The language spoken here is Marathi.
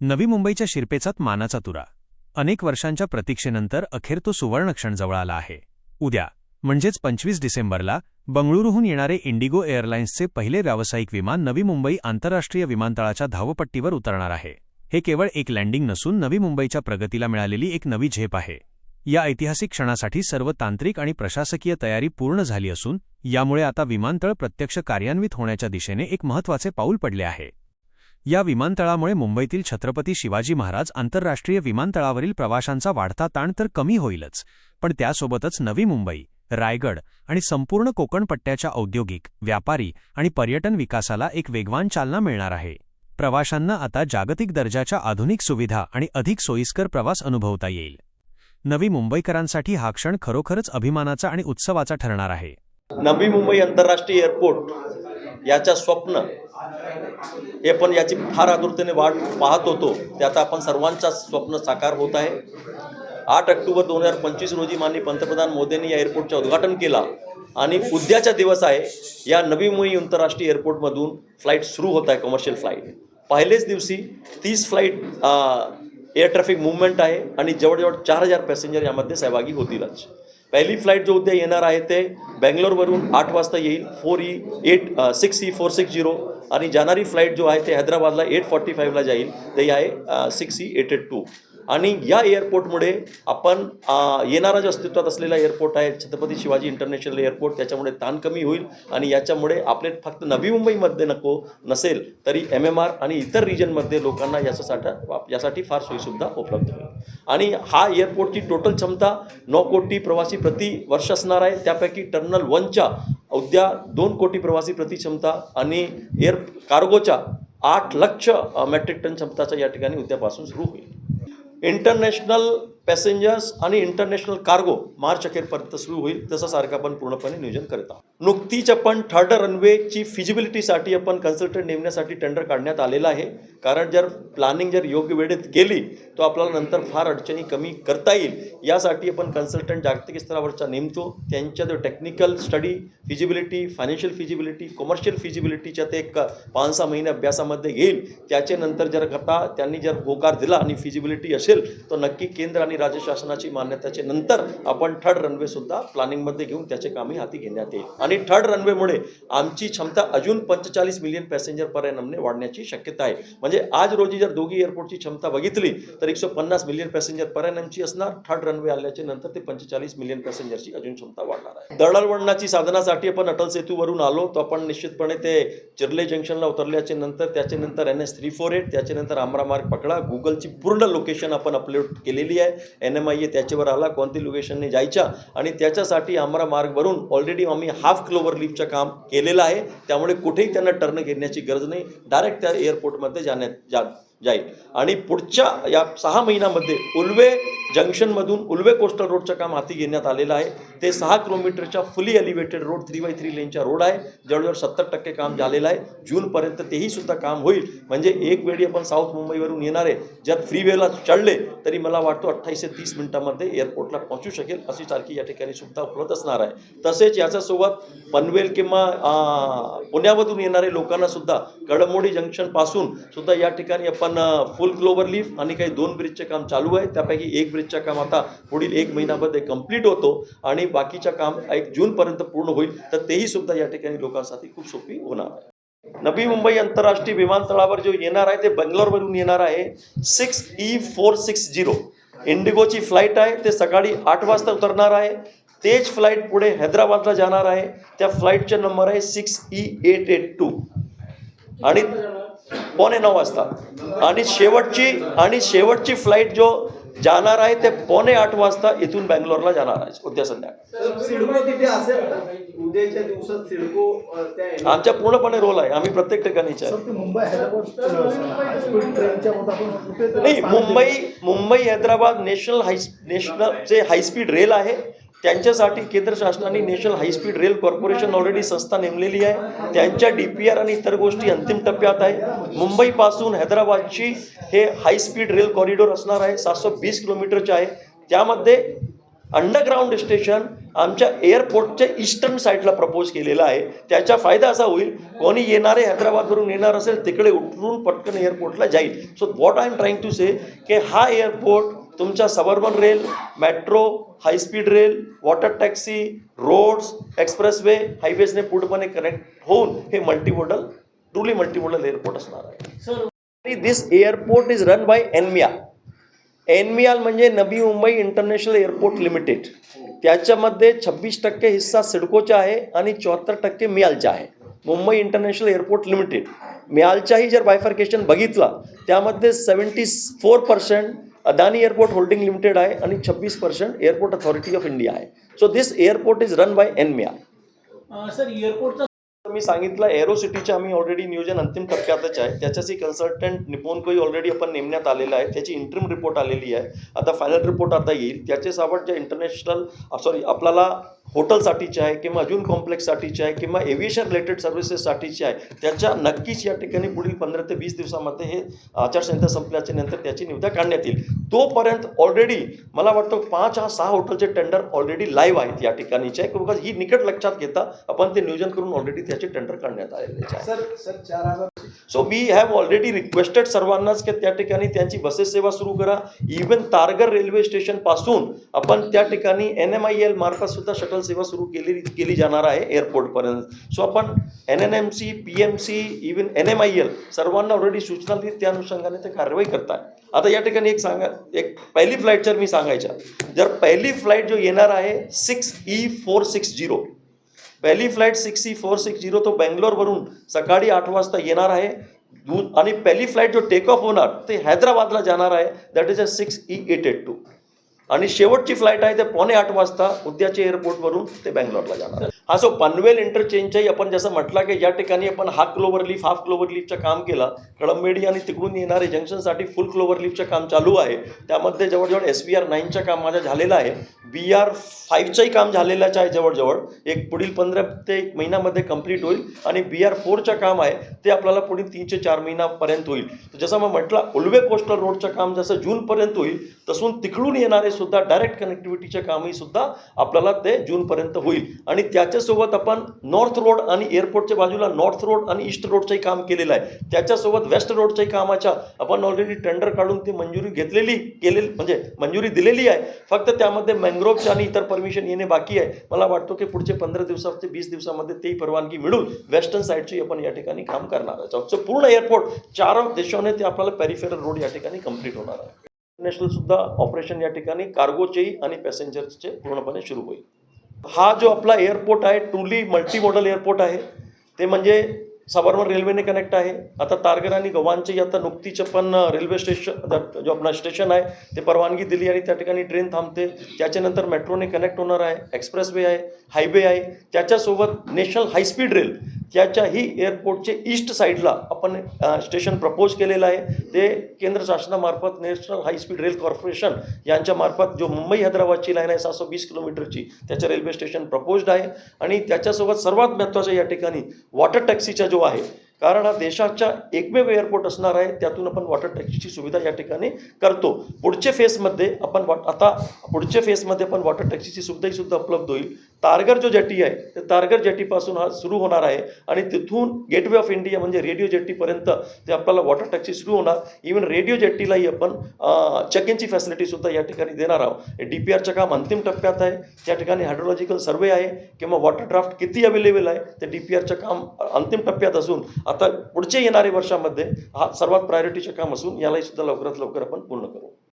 नवी मुंबईच्या शिरपेचात मानाचा तुरा. अनेक वर्षांच्या प्रतीक्षेनंतर अखेर तो सुवर्णक्षण जवळ आला आहे. उद्या म्हणजेच पंचवीस डिसेंबरला बंगळुरूहून येणारे इंडिगो एअरलाइन्सचे पहिले व्यावसायिक विमान नवी मुंबई आंतरराष्ट्रीय विमानतळाच्या धावपट्टीवर उतरणार आहे. हे केवळ एक लँडिंग नसून नवी मुंबईच्या प्रगतीला मिळालेली एक नवी झेप आहे. या ऐतिहासिक क्षणासाठी सर्व तांत्रिक आणि प्रशासकीय तयारी पूर्ण झाली असून यामुळे आता विमानतळ प्रत्यक्ष कार्यान्वित होण्याच्या दिशेने एक महत्त्वाचे पाऊल पडले आहे. या विमानतळामुळे मुंबईतील छत्रपती शिवाजी महाराज आंतरराष्ट्रीय विमानतळावरील प्रवाशांचा वाढता ताण तर कमी होईलच पण त्यासोबतच नवी मुंबई रायगड आणि संपूर्ण कोकणपट्ट्याच्या औद्योगिक व्यापारी आणि पर्यटन विकासाला एक वेगवान चालना मिळणार आहे. प्रवाशांना आता जागतिक दर्जाच्या आधुनिक सुविधा आणि अधिक सोयीस्कर प्रवास अनुभवता येईल. नवी मुंबईकरांसाठी हा क्षण खरोखरच अभिमानाचा आणि उत्सवाचा ठरणार आहे. नवी मुंबई आंतरराष्ट्रीय एअरपोर्ट याच्या स्वप्न हे पण याची फार आतुरतेने वाट पाहत होतो. ते आता आपण सर्वांचा स्वप्न साकार होत आहे. आठ ऑक्टोबर दोन हजार पंचवीस रोजी माननीय पंतप्रधान मोदींनी या एअरपोर्टचं उद्घाटन केला. आणि उद्याचा दिवस आहे. या नवी मुंबई आंतरराष्ट्रीय एअरपोर्टमधून फ्लाईट सुरू होत आहे कमर्शियल फ्लाईट. पहिलेच दिवशी तीस फ्लाईट एअर ट्रॅफिक मुवमेंट आहे आणि जवळजवळ चार हजार पॅसेंजर यामध्ये सहभागी होतीलच. पहिली फ्लाईट जो उद्या येणार आहे ते बँगलोरवरून आठ वाजता येईल. Four E eight six E four six zero. आणि जाणारी फ्लाईट जो आहे ते हैदराबादला एट फॉर्टी फाईव्हला जाईल. ते आहे six E eight eight two. आणि या एअरपोर्टमुळे आपण येणारा जो अस्तित्वात असलेला एअरपोर्ट आहे छत्रपती शिवाजी इंटरनॅशनल एअरपोर्ट त्याच्यामुळे ताण कमी होईल आणि याच्यामुळे आपले फक्त नवी मुंबईमध्ये नको नसेल तरी एम एम आर आणि इतर रिजनमध्ये लोकांना याचा साठा यासाठी फार सोयीसुद्धा उपलब्ध होईल. आणि हा एअरपोर्टची टोटल क्षमता नऊ कोटी प्रवासी प्रति वर्ष असणार आहे. त्यापैकी टर्मिनल वनच्या उद्या दोन कोटी प्रवासी प्रति क्षमता आणि एअर कार्गोच्या आठ लक्ष मेट्रिक टन क्षमताचा या ठिकाणी उद्यापासून सुरू होईल. इंटरनॅशनल पॅसेंजर्स आणि इंटरनॅशनल कार्गो मार्च अखेरपर्यंत सुरू होईल तसं सारखं आपण पूर्णपणे नियोजन करत आहोत. नुकतीच आपण थर्ड रनवेची फिजिबिलिटीसाठी आपण कन्सल्टंट नेमण्यासाठी टेंडर काढण्यात आलेला आहे. कारण जर प्लॅनिंग जर योग्य वेळेत गेली तो आपल्याला नंतर फार अडचणी कमी करता येईल. यासाठी आपण कन्सल्टंट जागतिक स्तरावरचा नेमतो. त्यांच्या जो technical study feasibility financial feasibility commercial फिजिबिलिटीच्या ते एक पाच सहा महिने अभ्यासामध्ये घेईल त्याच्यानंतर जर करता त्यांनी जर होकार दिला आणि फिजिबिलिटी असेल तर नक्की केंद्र आणि राज्य शासनाची मान्यताचे नंतर आपण थर्ड रनवेसुद्धा प्लॅनिंगमध्ये घेऊन त्याचे कामही हाती घेण्यात येईल. आणि थर्ड रनवेमुळे आमची क्षमता अजून पंचेचाळीस मिलियन पॅसेंजर पर वाढण्याची शक्यता आहे. म्हणजे आज रोजी जर दोघी एअरपोर्टची क्षमता बघितली तर एकशे पन्नास मिलियन पॅसेंजर पर असणार. थर्ड रनवे आल्याच्यानंतर ते पंचेचाळीस मिलियन पॅसेंजरची अजून क्षमता वाढणार आहे. दळणवळणाची साधनासाठी आपण अटल सेतूवरून आलो तो आपण निश्चितपणे ते चिर्ले जंक्शनला उतरल्याच्या नंतर त्याच्यानंतर N S three four eight त्याच्यानंतर आमरा मार्ग पकडा गुगलची पूर्ण लोकेशन आपण अपलोड केलेली आहे. एन एम आय ए त्याच्यावर आला कोणती लोकेशनने जायच्या आणि त्याच्यासाठी आमला मार्ग भरून ऑलरेडी आम्ही हाफ क्लोवर लिफ्टचं काम केलेलं आहे. त्यामुळे कुठेही त्यांना टर्न घेण्याची गरज नाही. डायरेक्ट त्या एअरपोर्टमध्ये जाण्यात जा जाईल. आणि पुढच्या या सहा महिन्यामध्ये उल्वे जंक्शनमधून उल्वे कोस्टल रोडचं काम हाती घेण्यात आलेलं आहे. ते सहा किलोमीटरच्या fully elevated road three by three लेनचा road आहे. जवळजवळ सत्तर टक्के काम झालेलं आहे. जूनपर्यंत तेही सुद्धा काम होईल. म्हणजे एक वेळी आपण साऊथ मुंबईवरून येणारे ज्यात फ्रीवेला चढले तरी मला वाटतो अठ्ठावीस ते तीस मिनिटामध्ये एअरपोर्टला पोहोचू शकेल अशी सारखी या ठिकाणी सुद्धा उपलब्ध असणार आहे. तसेच याच्यासोबत पनवेल किंवा पुण्यामधून येणारे लोकांना सुद्धा कळमोडी जंक्शनपासून सुद्धा या ठिकाणी आपण फुल क्लोवर लीफ आणि काही दोन ब्रिजचे काम चालू आहे. त्यापैकी एक ब्रिजचं काम आता पुढील एक महिन्यामध्ये कंप्लीट होतो आणि बाकीच्या काम एक जूनपर्यंत पूर्ण होईल. तर तेही सुद्धा या ठिकाणी लोकांसाठी खूप सोपी होणार आहे. नवी मुंबई आंतरराष्ट्रीय विमानतळावर जो येणार आहे ते बंगलोरवरून येणार आहे. Six E four six zero इंडिगोची flight आहे ते सकाळी आठ वाजता उतरणार आहे. तेच फ्लाईट पुढे हैदराबादला जाणार आहे. त्या फ्लाईटचा नंबर आहे six E eight eight two आणि पावणे नऊ वाजता. आणि शेवटची आणि शेवटची फ्लाईट जो जाणार आहे ते पावणे आठ वाजता इथून बँगलोरला जाणार आहे उद्या संध्याकाळी. आमच्या पूर्णपणे रोल आहे आम्ही प्रत्येक ठिकाणीच आहे. सर ते मुंबई हैदराबाद हायस्पीड ट्रेनच्या मधातून कुठे तर नाही Mumbai. Mumbai Hyderabad national high national जे हायस्पीड रेल आहे. त्यांच्यासाठी केंद्र शासनाने national high speed rail corporation already संस्था नेमलेली आहे. त्यांच्या डी पी आर आणि इतर गोष्टी अंतिम टप्प्यात आहे. मुंबईपासून हैदराबादची हे हायस्पीड रेल कॉरिडॉर असणार आहे. सातशे वीस किलोमीटरचे आहे. त्यामध्ये अंडरग्राऊंड स्टेशन आमच्या एअरपोर्टच्या ईस्टर्न साईडला प्रपोज केलेलं आहे. त्याचा फायदा असा होईल कोणी येणारे हैदराबादवरून येणार असेल तिकडे उतरून पटकन एअरपोर्टला जाईल. So what I am trying to say की हा एअरपोर्ट तुमच्या suburban rail metro high speed rail water taxi roads expressway हायवेजने पूर्णपणे कनेक्ट होऊन हे मल्टीमोडल ट्रुली मल्टीमोडल एअरपोर्ट असणार आहे. This airport is run by NMIA NMIAL म्हणजे Navi Mumbai international airport limited त्याच्यामध्ये छब्बीस टक्के हिस्सा सिडकोचा आहे आणि चौहत्तर टक्के मियालचा आहे. मुंबई इंटरनॅशनल एअरपोर्ट लिमिटेड मियालचाही जर बायफर्केशन बघितला त्यामध्ये seventy four percent Adani airport holding limited आहे आणि छब्बीस percent airport authority of India आहे. So this airport is run by NMIA sir एअरपोर्टचा मी सांगितलं एरो सिटीचे आम्ही ऑलरेडी नियोजन अंतिम टप्प्यातच आहे. त्याच्याशी कन्सल्टंट निपोनकोही ऑलरेडी आपण नेमण्यात आलेला आहे. त्याची इंटरिम रिपोर्ट आलेली आहे. आता फायनल रिपोर्ट आता येईल. त्याचे सावट जे इंटरनॅशनल सॉरी आपल्याला हॉटेलसाठीचे आहे किंवा अजून कॉम्प्लेक्ससाठीचे आहे किंवा एव्हिएशन रिलेटेड सर्व्हिसेससाठीचे आहे त्याच्या नक्कीच या ठिकाणी पुढील पंधरा ते वीस दिवसामध्ये हे आचारसंहिता संपल्याच्या नंतर त्याची निविदा काढण्यात येईल. तोपर्यंत ऑलरेडी मला वाटतं पाच हा सहा हॉटेलचे टेंडर ऑलरेडी लाईव्ह आहेत या ठिकाणीचे. ही निकट लक्षात घेता आपण ते नियोजन करून ऑलरेडी त्याचे टेंडर काढण्यात आलेले आहे so we have already requested सर्वांनाच की त्या ठिकाणी त्यांची बसेस सेवा सुरू करा. इवन तारगर रेल्वे स्टेशनपासून आपण त्या ठिकाणी एन एम आय एल मार्फत सुद्धा शटल सेवा सुरू केली केली जाणार आहे एअरपोर्टपर्यंत सो आपण N N M C P M C even N M I L सर्वांना ऑलरेडी सूचना दिली त्या अनुषंगाने ते कारवाई करताय. आता या ठिकाणी एक सांगा एक पहिली फ्लाईट जर मी सांगायच्या. जर पहिली फ्लाईट जो येणार आहे six E four six zero पहिली flight six four six zero तो बेंगलोरवरून सकाळी आठ वाजता येणार आहे. आणि पहिली फ्लाईट जो टेक ऑफ होणार ते हैदराबादला जाणार आहे. That is a six E eight eight two आणि शेवटची फ्लाईट आहे ते पावणे आठ वाजता उद्याच्या एअरपोर्टवरून ते बँगलोरला जाणार. आहे. हा सो पनवेल इंटरचेंजच्याही आपण जसं म्हटलं की या ठिकाणी आपण half clover leaf half clover लीफचं काम केलं कळंबेडी आणि तिकडून येणारे जंक्शनसाठी फुल क्लोवर लीफचं काम चालू आहे. त्यामध्ये जवळजवळ एस बी आर नाईनचं काम माझं झालेलं आहे. बी आर फाईव्हचंही काम झालेलंच आहे जवळजवळ. एक पुढील पंधरा ते एक महिन्यामध्ये कंप्लीट होईल आणि बी आर फोरचं काम आहे ते आपल्याला पुढील तीन ते चार महिन्यापर्यंत होईल. तर जसं मग म्हटलं उल्वे कोस्टल रोडचं काम जसं जूनपर्यंत होईल तसून तिकडून येणारे सुद्धा डायरेक्ट कनेक्टिव्हिटीचं कामही सुद्धा आपल्याला ते जूनपर्यंत होईल. आणि त्याच्यासोबत आपण नॉर्थ रोड आणि एअरपोर्टच्या बाजूला नॉर्थ रोड आणि ईस्ट रोडचंही काम केलेलं आहे. त्याच्यासोबत वेस्ट रोडच्याही कामाच्या आपण ऑलरेडी टेंडर काढून ती मंजुरी घेतलेली केलेली म्हणजे मंजुरी दिलेली आहे. फक्त त्यामध्ये मॅंग्रोव्हच्या आणि इतर परमिशन येणे बाकी आहे. मला वाटतो की पुढचे पंधरा दिवसात ते वीस दिवसामध्ये तेही परवानगी मिळून वेस्टर्न साईडची आपण या ठिकाणी काम करणार आहोत. पूर्ण एअरपोर्ट चार देशाने ते आपल्याला पॅरिफेरल रोड या ठिकाणी कंप्लीट होणार आहे. सुद्धा ऑपरेशन या ठिकाणी कार्गोचेही आणि पॅसेंजर्सचे पूर्णपणे सुरू होईल. हा जो आपला एअरपोर्ट आहे ट्रुली मल्टी मॉडल एअरपोर्ट आहे ते म्हणजे सबर्मन रेल्वेने कनेक्ट आहे. आता तारगर आणि गव्हाणची आता नुकतीचं पण रेल्वे स्टेशन जो आपला स्टेशन आहे ते परवानगी दिली आणि त्या ठिकाणी ट्रेन थांबते. त्याच्यानंतर मेट्रोने कनेक्ट होणार आहे एक्सप्रेसवे आहे हायवे आहे. त्याच्यासोबत नॅशनल हायस्पीड रेल त्याच्याही एअरपोर्टचे ईस्ट साईडला आपण स्टेशन प्रपोज केलेलं आहे ते केंद्र शासनामार्फत national high speed rail corporation यांच्यामार्फत जो मुंबई हैदराबादची लाईन आहे सहाशे वीस किलोमीटरची त्याचं रेल्वे स्टेशन प्रपोज्ड आहे. आणि त्याच्यासोबत सर्वात महत्त्वाचं या ठिकाणी वॉटर टॅक्सीचा जो आहे कारण हा देशाच्या एकमेव एअरपोर्ट असणार आहे त्यातून आपण वॉटर टॅक्सीची सुविधा या ठिकाणी करतो. पुढच्या फेसमध्ये आपण वॉट आता पुढच्या फेसमध्ये आपण वॉटर टॅक्सीची सुविधाही सुद्धा उपलब्ध होईल. तारगर जो जेटी आहे ते तारगर जेटीपासून हा सुरू होणार आहे आणि तिथून गेटवे ऑफ इंडिया म्हणजे रेडिओ जेटीपर्यंत ते आपल्याला वॉटर टॅक्सी सुरू होणार. इवन रेडिओ जेटीलाही आपण चेक इनची फॅसिलिटीसुद्धा या ठिकाणी देणार आहोत. डी पी आरचं काम अंतिम टप्प्यात आहे. त्या ठिकाणी हायड्रोलॉजिकल सर्वे आहे किंवा वॉटर ड्राफ्ट किती अवेलेबल आहे ते डी पी आरचं काम अंतिम टप्प्यात असून आता पुढचे येणारे वर्षामध्ये हा सर्वात प्रायोरिटीचं काम असून यालाही सुद्धा लवकरात लवकर आपण पूर्ण करू.